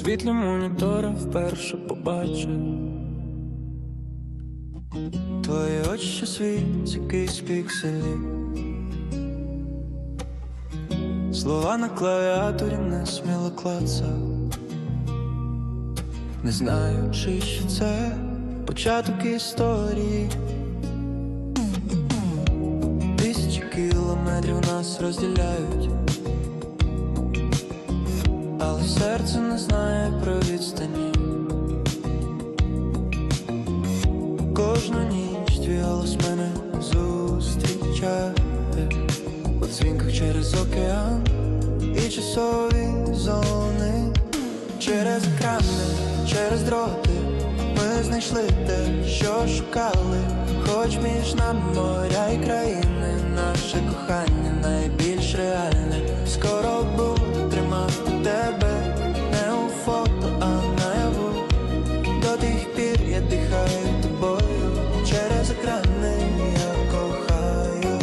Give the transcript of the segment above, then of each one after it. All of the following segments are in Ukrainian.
світлі монітора вперше побачив. Твої очі що світ, якийсь пікселі Слова на клавіатурі не сміло клацав Не знаю, чи ще це початок історії. Тисячі кілометрів нас розділяють але серце не знає про відстані. Кожну ніч твій голос мене зустрічає у дзвінках через океан і часові зони, через екрани, через дроти. Ми знайшли те, що шукали, хоч між нами моря і країни, наше кохання найбільш реальне. Скоро буду я кохаю.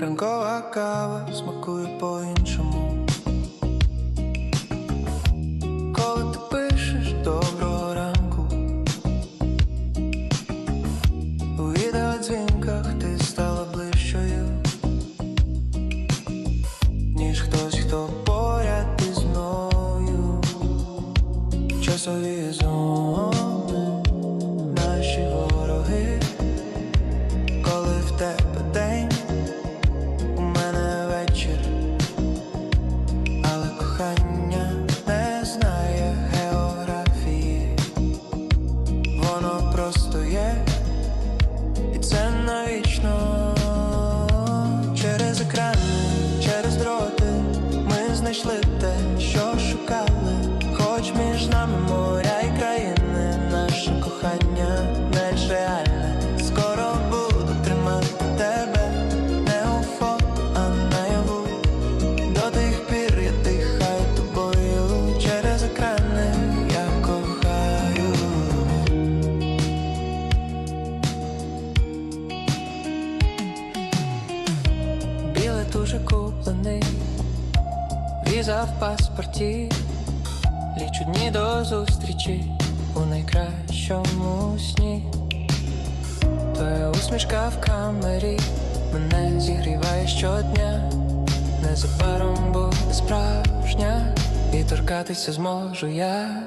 Ранкова кава смакує по-іншому. Коли ти пишеш доброго ранку, у відеодзвінках ти стала ближчою, ніж хтось, хто поряд із мною. Часові зони, знайшли те, що шукали, хоч між нами моря і країни, наше кохання не реальне. Скоро буду тримати тебе не у фото, а наяву. До тих пір я дихаю тобою через екрани я кохаю. Білет уже куплений, віза в паспорті, лічу дні до зустрічі у найкращому сні. Твоя усмішка в камері мене зігріває щодня, незабаром буде справжня, і торкатися зможу я.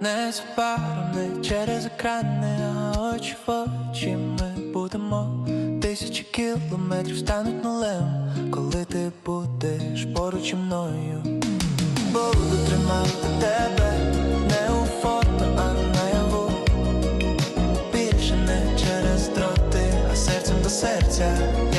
Незабаром не через екрани, а очі в очі ми будемо. Тисячі кілометрів стануть нулем, коли ти будеш поруч мною. serca